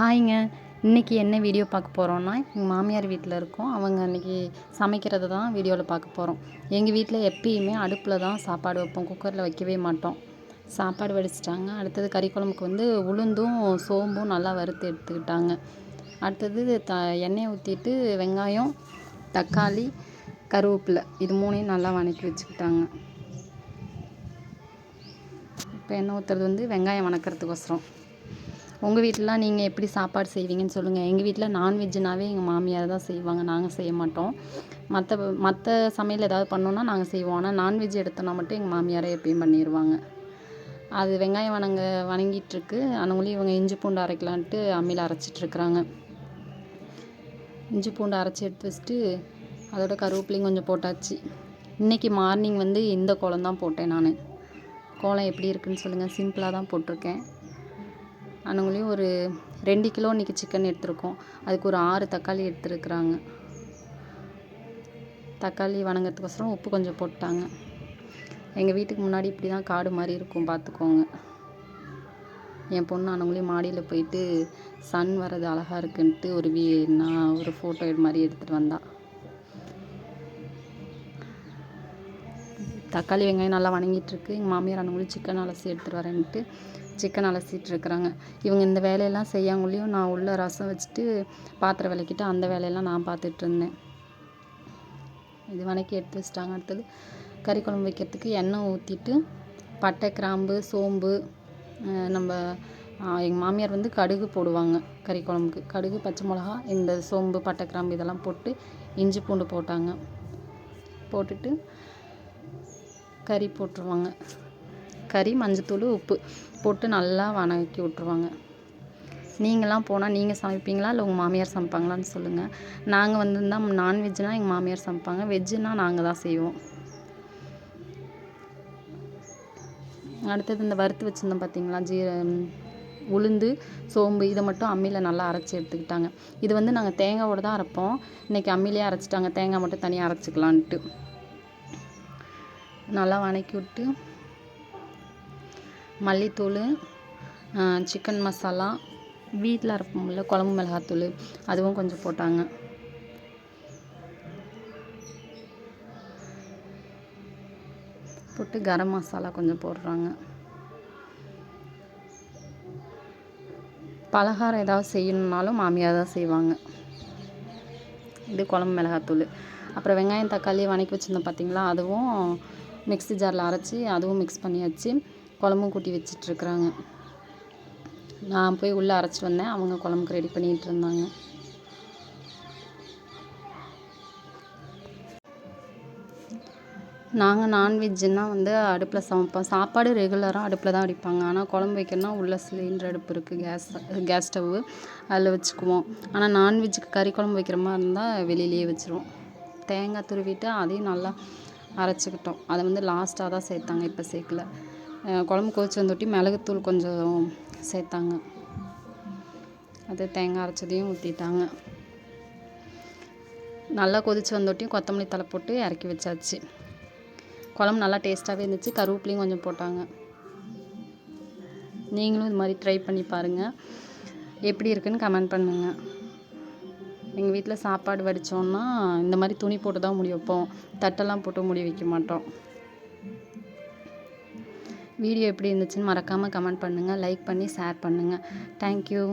ஹாய்ங்க. இன்றைக்கி என்ன வீடியோ பார்க்க போகிறோன்னா எங்கள் மாமியார் வீட்டில் இருக்கோம். அவங்க அன்றைக்கி சமைக்கிறது தான் வீடியோவில் பார்க்க போகிறோம் எங்கள் வீட்டில் எப்பயுமே அடுப்பில் தான் சாப்பாடு வைப்போம். குக்கரில் வைக்கவே மாட்டோம். சாப்பாடு வடிச்சிட்டாங்க. அடுத்தது கறி குழம்புக்கு வந்து உளுந்தும் சோம்பும் நல்லா வறுத்து எடுத்துக்கிட்டாங்க. அடுத்தது த எண்ணெயை ஊற்றிட்டு வெங்காயம் தக்காளி கருவேப்பிலை. இது மூணையும் நல்லா வணக்கி வச்சுக்கிட்டாங்க. இப்போ எண்ணெய் ஊற்றுறது வந்து வெங்காயம் வணக்கிறதுக்கோசரம். உங்கள் வீட்டிலலாம் நீங்கள் எப்படி சாப்பாடு செய்வீங்கன்னு சொல்லுங்கள் எங்கள் வீட்டில் நான்வெஜ்ஜுனாவே எங்கள் மாமியார் தான் செய்வாங்க. நாங்கள் செய்ய மாட்டோம். மற்ற மற்ற சமையல் ஏதாவது பண்ணோன்னா நாங்கள் செய்வோம். ஆனால் நான்வெஜ் எடுத்தோன்னா மட்டும் எங்கள் மாமியாரே எப்பயும் பண்ணிடுவாங்க அது வெங்காயம் வணங்க வணங்கிட்டுருக்கு. அவங்களையும் இவங்க இஞ்சி பூண்டு அரைக்கலான்ட்டு அம்மியில் அரைச்சிட்ருக்குறாங்க. இஞ்சி பூண்டு அரைச்சி எடுத்து வச்சுட்டு அதோட கருவேப்பிலையும் கொஞ்சம் போட்டாச்சு. இன்றைக்கி மார்னிங் வந்து இந்த கோலம் தான் போட்டேன் நான். கோலம் எப்படி இருக்குன்னு சொல்லுங்கள் சிம்பிளாக தான் போட்டிருக்கேன். அவங்களையும் ஒரு ரெண்டு கிலோ இன்றைக்கி சிக்கன் எடுத்திருக்கோம். அதுக்கு ஒரு ஆறு தக்காளி எடுத்துருக்குறாங்க. தக்காளி வணங்கிறதுக்கோசரம் உப்பு கொஞ்சம் போட்டாங்க. எங்கள் வீட்டுக்கு முன்னாடி இப்படி தான் காடு மாதிரி இருக்கும் பார்த்துக்கோங்க என் பொண்ணு அவங்களையும் மாடியில் போயிட்டு சன் வர்றது அழகாக இருக்குன்ட்டு ஒரு வீ நான் ஒரு ஃபோட்டோ இது மாதிரி எடுத்துகிட்டு வந்தா. தக்காளி வெங்காயம் நல்லா வணங்கிட்டுருக்கு எங்கள் மாமியார் அவங்களும் சிக்கன் அலசி எடுத்துகிட்டு வரேன்ட்டு. சிக்கன் அலசிட்டு இருக்கிறாங்க. இவங்க இந்த வேலையெல்லாம் செய்யாமலேயும் நான் உள்ள ரசம் வச்சுட்டு பாத்திரம் விளக்கிட்டு அந்த வேலையெல்லாம் நான் பார்த்துட்டு இருந்தேன். இது வணக்கி எடுத்து வச்சிட்டாங்க. அடுத்தது கறி குழம்பு வைக்கிறதுக்கு எண்ணெய் ஊற்றிட்டு பட்டை கிராம்பு சோம்பு நம்ம எங்கள் மாமியார் வந்து கடுகு போடுவாங்க கறி குழம்புக்கு. கடுகு பச்சை மிளகா இந்த சோம்பு பட்டை கிராம்பு இதெல்லாம் போட்டு இஞ்சி பூண்டு போட்டாங்க. போட்டுட்டு கறி போட்டுருவாங்க. கறி மஞ்சத்தூள் உப்பு போட்டு நல்லா வணக்கி விட்ருவாங்க நீங்களாம் போனால் நீங்கள் சமைப்பீங்களா? இல்லை உங்கள் மாமியார் சமைப்பாங்களான்னு சொல்லுங்கள் நாங்கள் வந்திருந்தால் நான்வெஜ்னால் எங்கள் மாமியார் சமைப்பாங்க. வெஜ்ஜுனால் நாங்கள் தான் செய்வோம். அடுத்தது இந்த வறுத்து வச்சுருந்தோம் பார்த்தீங்களா ஜீர உளுந்து சோம்பு இதை மட்டும் அம்மியில் நல்லா அரைச்சி எடுத்துக்கிட்டாங்க. இது வந்து நாங்கள் தேங்காவோடு தான் அரைப்போம். இன்றைக்கி அம்மிலேயே அரைச்சிட்டாங்க. தேங்காய் மட்டும் தனியாக அரைச்சிக்கலான்ட்டு. நல்லா வணக்கி விட்டு மல்லித்தூள் சிக்கன் மசாலா வீட்டில் அரைப்போம்ல குழம்பு மிளகாத்தூள் அதுவும் கொஞ்சம் போட்டாங்க. போட்டு கரம் மசாலா கொஞ்சம் போடுறாங்க. பலகாரம் ஏதாவது செய்யணுன்னாலும் மாமியார் தான் செய்வாங்க. இது குழம்பு மிளகாத்தூள். அப்புறம் வெங்காயம் தக்காளி வணக்கி வச்சுருந்தோம் பார்த்தீங்களா அதுவும் மிக்ஸி ஜாரில் அரைச்சி அதுவும் மிக்ஸ் பண்ணியாச்சு. குழம்பும் கூட்டி வச்சிட்ருக்குறாங்க. நான் போய் உள்ளே அரைச்சிட்டு வந்தேன். அவங்க குழம்புக்கு ரெடி பண்ணிகிட்டு இருந்தாங்க. நாங்கள் நான்வெஜ்ஜுன்னா வந்து அடுப்பில் சமைப்போம். சாப்பாடு ரெகுலராக அடுப்பில் தான் அடிப்பாங்க. ஆனால் குழம்பு வைக்கணும்னா உள்ள சிலிண்டர் அடுப்பு இருக்குது கேஸ் கேஸ் ஸ்டவ்வு அதில் வச்சுக்குவோம். ஆனால் நான்வெஜ்ஜுக்கு கறி குழம்பு வைக்கிற மாதிரி இருந்தால் வெளியிலேயே வச்சுருவோம். தேங்காய் துருவிட்டு அதையும் நல்லா அரைச்சிக்கிட்டோம். அதை வந்து லாஸ்ட்டாக தான் சேர்த்தாங்க. இப்போ சேர்க்கல. குழம்பு கொதிச்சு வந்தொட்டி மிளகுத்தூள் கொஞ்சம் சேர்த்தாங்க. அது தேங்காய் அரைச்சதையும் ஊற்றிட்டாங்க நல்லா கொதிச்சு வந்தொட்டியும் கொத்தமல்லி தலை போட்டு இறக்கி வச்சாச்சு. குழம்பு நல்லா டேஸ்ட்டாகவே இருந்துச்சு. கருவேப்பிலையும் கொஞ்சம் போட்டாங்க. நீங்களும் இது மாதிரி ட்ரை பண்ணி பாருங்கள் எப்படி இருக்குன்னு கமெண்ட் பண்ணுங்கள் எங்கள் வீட்டில் சாப்பாடு வடித்தோன்னா இந்த மாதிரி துணி போட்டு தான் முடி வைப்போம். தட்டெல்லாம் போட்டு முடி வைக்க மாட்டோம். வீடியோ எப்படி இருந்துச்சுன்னு மறக்காமல் கமெண்ட் பண்ணுங்கள் லைக் பண்ணி ஷேர் பண்ணுங்கள் தேங்க்யூ